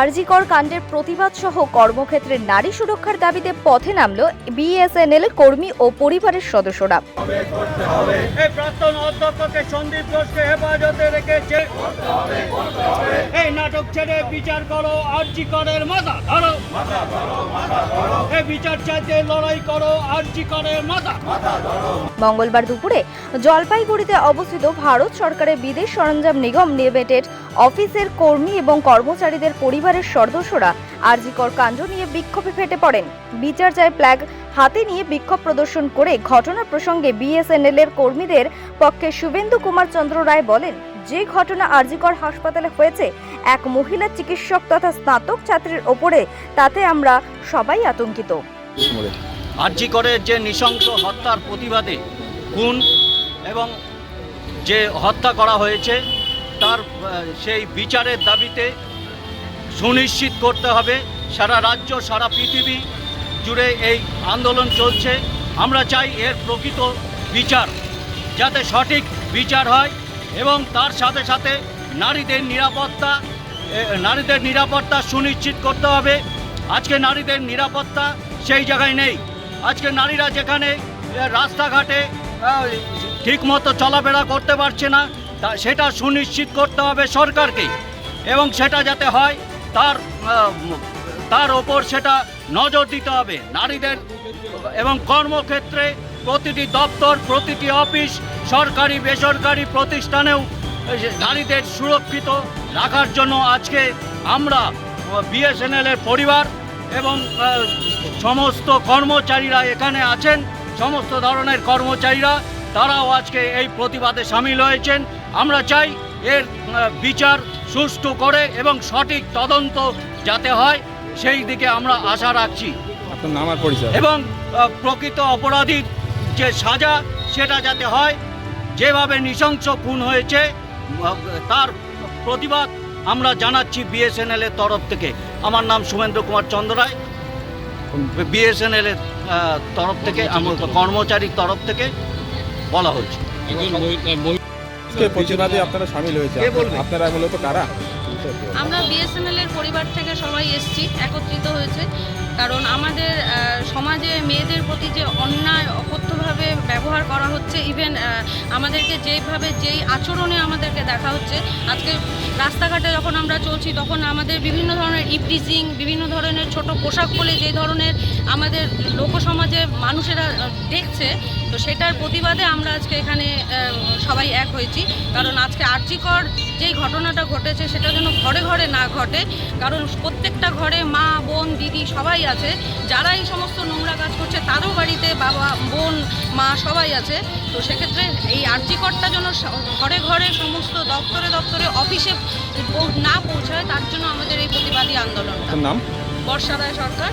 আরজিকর কাণ্ডের প্রতিবাদ সহ কর্মক্ষেত্রে নারী সুরক্ষার দাবিতে পথে নামল বিএসএনএল কর্মী ও পরিবারের সদস্যরা। প্রাক্তন অধ্যক্ষকে সন্দীপ ঘোষকে হেফাজতে রেখেছে। নাটক ছেড়ে বিচার করো আরজি করের মাথা ধরো। এই বিচার চাইতে লড়াই করো আরজি করের মাথা মঙ্গলবার দুপুরে জলপাইগুড়িতে অবস্থিত ভারত সরকারের বিদেশ সরঞ্জাম নিগম লিমিটেড অফিসের কর্মী এবং কর্মচারীদের পরিবারের সদস্যরা আরজিকর কাণ্ড নিয়ে বিক্ষোভে ফেটে পড়েন। বিচার চায় ফ্ল্যাগ হাতে নিয়ে বিক্ষোভ প্রদর্শন করে ঘটনা প্রসঙ্গে বিএসএনএল এর কর্মীদের পক্ষে শুভেন্দু কুমার চন্দ্র রায় বলেন, যে ঘটনা আরজিকর হাসপাতালে হয়েছে এক মহিলা চিকিৎসক তথা স্নাতক ছাত্রীর ওপরে, তাতে আমরা সবাই আতঙ্কিত। আরজি করে যে নৃশংস হত্যার প্রতিবাদে খুন এবং যে হত্যা করা হয়েছে, তার সেই বিচারের দাবিতে সুনিশ্চিত করতে হবে। সারা রাজ্য, সারা পৃথিবী জুড়ে এই আন্দোলন চলছে। আমরা চাই এর প্রকৃত বিচার, যাতে সঠিক বিচার হয় এবং তার সাথে সাথে নারীদের নিরাপত্তা নারীদের নিরাপত্তা সুনিশ্চিত করতে হবে। আজকে নারীদের নিরাপত্তা সেই জায়গায় নেই। আজকে নারীরা যেখানে রাস্তাঘাটে ঠিকমতো চলাফেরা করতে পারছে না সেটা সুনিশ্চিত করতে হবে সরকারকে। এবং সেটা যাতে হয়, তার তার ওপর সেটা নজর দিতে হবে। নারীদের এবং কর্মক্ষেত্রে প্রতিটি দপ্তর, প্রতিটি অফিস, সরকারি, বেসরকারি প্রতিষ্ঠানেও নারীদের সুরক্ষিত রাখার জন্য আজকে আমরা বিএসএনএল এর পরিবার এবং সমস্ত কর্মচারীরা এখানে আছেন সমস্ত ধরনের কর্মচারীরা তারাও আজকে এই প্রতিবাদে সামিল হয়েছেন। আমরা চাই এর বিচার সুষ্ঠু করে এবং সঠিক তদন্ত যাতে হয় সেই দিকে আমরা আশা রাখছি। এবং প্রকৃত অপরাধীর যে সাজা সেটা যাতে হয় যেভাবে নৃশংস খুন হয়েছে তার প্রতিবাদ আমরা জানাচ্ছি বিএসএনএল এর তরফ থেকে। আমার নাম সুমেন্দ্র কুমার চন্দ্র রায় বিএসএনএল এর তরফ থেকে আমার কর্মচারীর তরফ থেকে বলা হচ্ছে। প্রতিবাদে আপনারা সামিল হয়েছে? আপনারা মূলত কারা? আমরা বিএসএনএল এর পরিবার থেকে সবাই এসেছি একত্রিত হয়েছে। কারণ আমাদের সমাজে মেয়েদের প্রতি যে অন্যায় অকথ্যভাবে ব্যবহার করা হচ্ছে ইভেন আমাদেরকে যেভাবে যেই আচরণে আমাদেরকে দেখা হচ্ছে, আজকে রাস্তাঘাটে যখন আমরা চলছি, তখন আমাদের বিভিন্ন ধরনের ইপটিজিং বিভিন্ন ধরনের ছোট পোশাক পরে যে ধরনের আমাদের লোকসমাজে মানুষেরা দেখছে, তো সেটার প্রতিবাদে আমরা আজকে এখানে হয়েছি। কারণ আজকে আর্যিকর যেই ঘটনাটা ঘটেছে সেটা যেন ঘরে ঘরে না ঘটে কারণ প্রত্যেকটা ঘরে মা বোন দিদি সবাই আছে। যারা এই সমস্ত নোংরা কাজ করছে তারও বাড়িতে বাবা বোন মা সবাই আছে। তো সেক্ষেত্রে এই আর্যিকরটা যেন ঘরে ঘরে সমস্ত দপ্তরে দপ্তরে অফিসে না পৌঁছায় তার জন্য আমাদের এই প্রতিবাদী আন্দোলনটা। আপনার নাম? বর্ষা রায় সরকার।